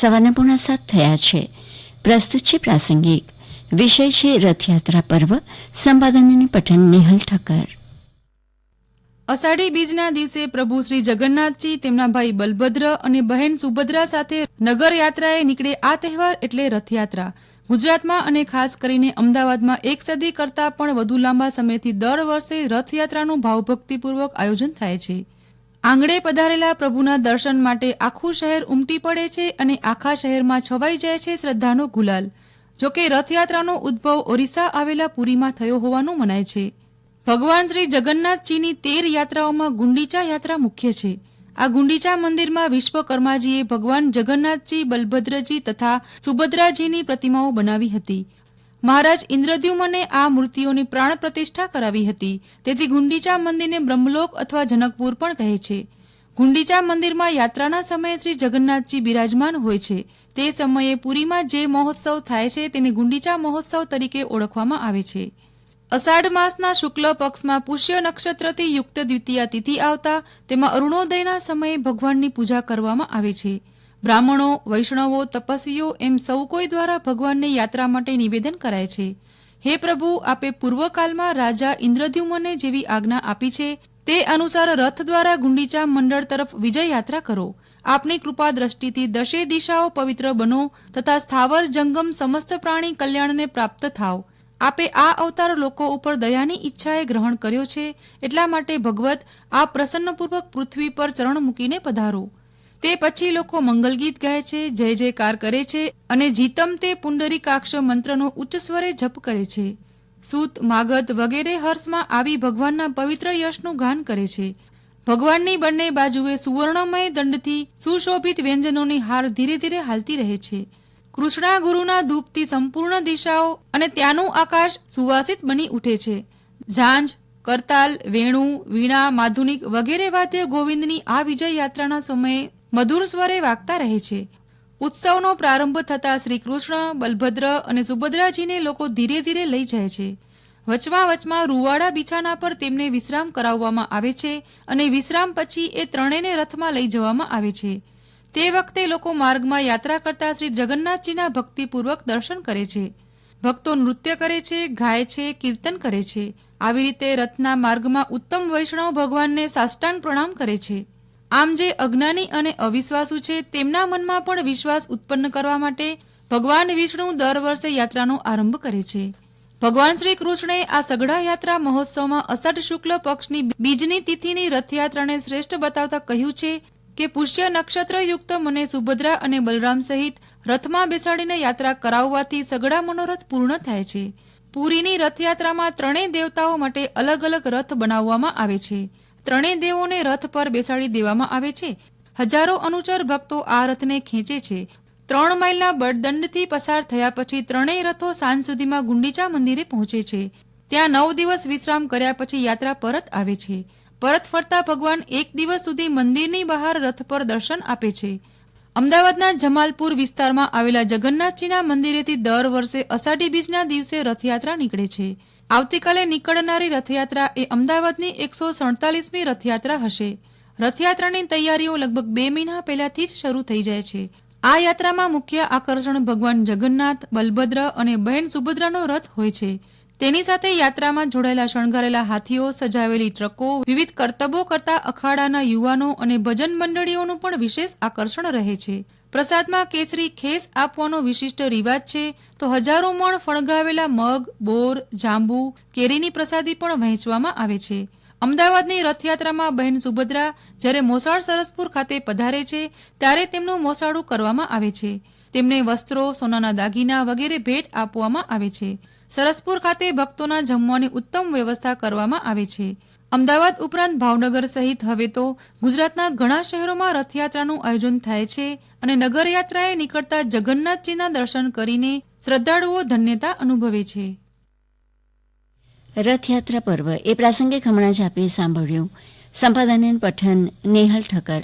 સવારના પોણા સાત થયા છે. પ્રસ્તુત છે પ્રાસંગિક. વિષય છે રથયાત્રા પર્વ સંપાદન અને પઠન નેહલ ઠક્કર અષાઢી બીજના દિવસે પ્રભુ શ્રી જગન્નાથજી તેમના ભાઈ બલભદ્ર અને બહેન સુભદ્રા સાથે નગરયાત્રાએ નીકળે આ તહેવાર એટલે રથયાત્રા. ગુજરાતમાં અને ખાસ કરીને અમદાવાદમાં એક સદી કરતાં પણ વધુ લાંબા સમયથી દર વર્ષે રથયાત્રાનું ભાવભક્તિપૂર્વક આયોજન થાય છે. આંગણે પધારેલા પ્રભુના દર્શન માટે આખું શહેર ઉમટી પડે છે અને આખા શહેરમાં છવાઈ જાય છે શ્રદ્ધાનો ગુલાલ. જોકે રથયાત્રાનો ઉદ્ભવ ઓરિસ્સા આવેલા પુરીમાં થયો હોવાનું મનાય છે. ભગવાન શ્રી જગન્નાથજીની તેર યાત્રાઓમાં ગુંડીચા યાત્રા મુખ્ય છે. આ ગુંડીચા મંદિરમાં વિશ્વકર્માજીએ ભગવાન જગન્નાથજી, બલભદ્રજી તથા સુભદ્રાજીની પ્રતિમાઓ બનાવી હતી. મહારાજ ઇન્દ્રદ્યુમને આ મૂર્તિઓની પ્રાણ પ્રતિષ્ઠા કરાવી હતી. તેથી ગુંડીચા મંદિરને બ્રહ્મલોક અથવા જનકપુર પણ કહે છે. ગુંડીચા મંદિરમાં યાત્રાના સમયે શ્રી જગન્નાથજી બિરાજમાન હોય છે. તે સમયે પુરીમાં જે મહોત્સવ થાય છે તેને ગુંડીચા મહોત્સવ તરીકે ઓળખવામાં આવે છે. અષાઢ માસના શુક્લ પક્ષમાં પુષ્ય નક્ષત્રથી યુક્ત દ્વિતીયા તિથિ આવતા તેમાં અરુણોદયના સમયે ભગવાનની પૂજા કરવામાં આવે છે. બ્રાહ્મણો, વૈષ્ણવો, તપસ્વીઓ એમ સૌ કોઈ દ્વારા ભગવાનને યાત્રા માટે નિવેદન કરાય છે. હે પ્રભુ, આપે પૂર્વકાલમાં રાજા ઇન્દ્રદ્યુમને જેવી આજ્ઞા આપી છે, તે અનુસાર રથ દ્વારા ગુંડીચા મંડળ તરફ વિજય યાત્રા કરો. આપની કૃપા દ્રષ્ટિથી દશે દિશાઓ પવિત્ર બનો તથા સ્થાવર, જંગમ સમસ્ત પ્રાણી કલ્યાણને પ્રાપ્ત થાવ. આપે આ અવતાર લોકો ઉપર દયાની ઈચ્છાએ ગ્રહણ કર્યો છે, એટલા માટે ભગવત આ પ્રસન્નપૂર્વક પૃથ્વી પર ચરણ મૂકીને પધારો. તે પછી લોકો મંગલગીત ગાય છે, જય જયકાર કરે છે અને જીતમ તે પુંડરીકાક્ષ મંત્રનો ઉચ્ચ સ્વરે જપ કરે છે. સૂત, માગધ વગેરે હર્ષમાં આવી ભગવાનના પવિત્ર યશનું ગાન કરે છે. ભગવાનની બંને બાજુએ સુવર્ણમય દંડથી સુશોભિત વ્યંજનોની હાર ધીરે ધીરે હાલતી રહે છે. કૃષ્ણા ગુરુના ધૂપથી સંપૂર્ણ દિશાઓ અને ત્યાંનું આકાશ સુવાસિત બની ઉઠે છે. ઝાંઝ, કરતાલ, વેણુ, વીણા, માધુનિક વગેરે વાદ્ય ગોવિંદની આ વિજય યાત્રાના સમયે મધુર સ્વરે વાગતા રહે છે. ઉત્સવનો પ્રારંભ થતા શ્રી કૃષ્ણ બલભદ્ર અને સુભદ્રાજીને લોકો ધીરે ધીરે લઈ જાય છે. વચમાં વચમાં રૂવાડા બિછાના પર તેમને વિશ્રામ કરાવવામાં આવે છે અને વિશ્રામ પછી એ ત્રણેયને રથમાં લઈ જવામાં આવે છે. તે વખતે લોકો માર્ગમાં યાત્રા કરતા શ્રી જગન્નાથજીના ભક્તિપૂર્વક દર્શન કરે છે. ભક્તો નૃત્ય કરે છે, ગાય છે, કીર્તન કરે છે. આવી રીતે રથના માર્ગમાં ઉત્તમ વૈષ્ણવ ભગવાનને સાષ્ટાંગ પ્રણામ કરે છે. આમ જે અજ્ઞાની અને અવિશ્વાસુ છે, તેમના મનમાં પણ વિશ્વાસ ઉત્પન્ન કરવા માટે ભગવાન વિષ્ણુ દર વર્ષે યાત્રાનો આરંભ કરે છે. ભગવાન શ્રી કૃષ્ણે આ સગડા યાત્રા મહોત્સવમાં અષઢ શુક્લ પક્ષની બીજની તિથિની રથયાત્રાને શ્રેષ્ઠ બતાવતા કહ્યું છે કે, પુષ્ય નક્ષત્રયુક્ત મને સુભદ્રા અને બલરામ સહિત રથમાં બેસાડીને યાત્રા કરાવવાથી સગડા મનોરથ પૂર્ણ થાય છે. પુરીની રથયાત્રામાં ત્રણેય દેવતાઓ માટે અલગ અલગ રથ બનાવવામાં આવે છે. ત્રણેય દેવોને રથ પર બેસાડી દેવામાં આવે છે. હજારો અનુચર ભક્તો આ રથને ખેંચે છે. ત્રણ માઇલના બળદંડથી પસાર થયા પછી ત્રણેય રથો સાંજ સુધીમાં ગુંડીચા મંદિરે પહોંચે છે. ત્યાં નવ દિવસ વિશ્રામ કર્યા પછી યાત્રા પરત આવે છે. પરત ફરતા ભગવાન એક દિવસ સુધી મંદિરની બહાર રથ પર દર્શન આપે છે. અમદાવાદના જમાલપુર વિસ્તારમાં આવેલા જગન્નાથજીના મંદિરેથી દર વર્ષે અષાઢી બીજના દિવસે રથયાત્રા નીકળે છે. આવતીકાલે નીકળનારી રથયાત્રા એ અમદાવાદની એકસો સડતાલીસમી રથયાત્રા હશે. રથયાત્રાની તૈયારીઓ લગભગ બે મહિના પહેલાથી જ શરૂ થઈ જાય છે. આ યાત્રામાં મુખ્ય આકર્ષણ ભગવાન જગન્નાથ, બલભદ્ર અને બહેન સુભદ્રાનો રથ હોય છે. તેની સાથે યાત્રામાં જોડાયેલા શણગારેલા હાથીઓ, સજાવેલી ટ્રકો, વિવિધ કરતબો કરતા અખાડાના યુવાનો અને ભજન મંડળીઓનું પણ વિશેષ આકર્ષણ રહે છે. પ્રસાદમાં કેસરી ખેસ આપવાનો વિશિષ્ટ રિવાજ છે તો હજારો મણ ફણગાવેલા મગ, બોર, જાંબુ, કેરીની પ્રસાદી પણ વહેંચવામાં આવે છે. અમદાવાદની રથયાત્રામાં બહેન સુભદ્રા જ્યારે મોસાળ સરસપુર ખાતે પધારે છે, ત્યારે તેમનું મોસાળું કરવામાં આવે છે. તેમને વસ્ત્રો, સોનાના દાગીના વગેરે ભેટ આપવામાં આવે છે. સરસપુર ખાતે ભક્તોના જમવાની ઉત્તમ વ્યવસ્થા કરવામાં આવે છે. અમદાવાદ ઉપરાંત ભાવનગર સહિત હવે તો ગુજરાતના ઘણા શહેરોમાં રથયાત્રાનું આયોજન થાય છે અને નગરયાત્રાએ નીકળતા જગન્નાથજીના દર્શન કરીને શ્રદ્ધાળુઓ ધન્યતા અનુભવે છે. રથયાત્રા પર્વ એ પ્રાસંગિક હમણાં જ આપે સાંભળ્યું. સંપાદન પઠન નેહલ ઠક્કર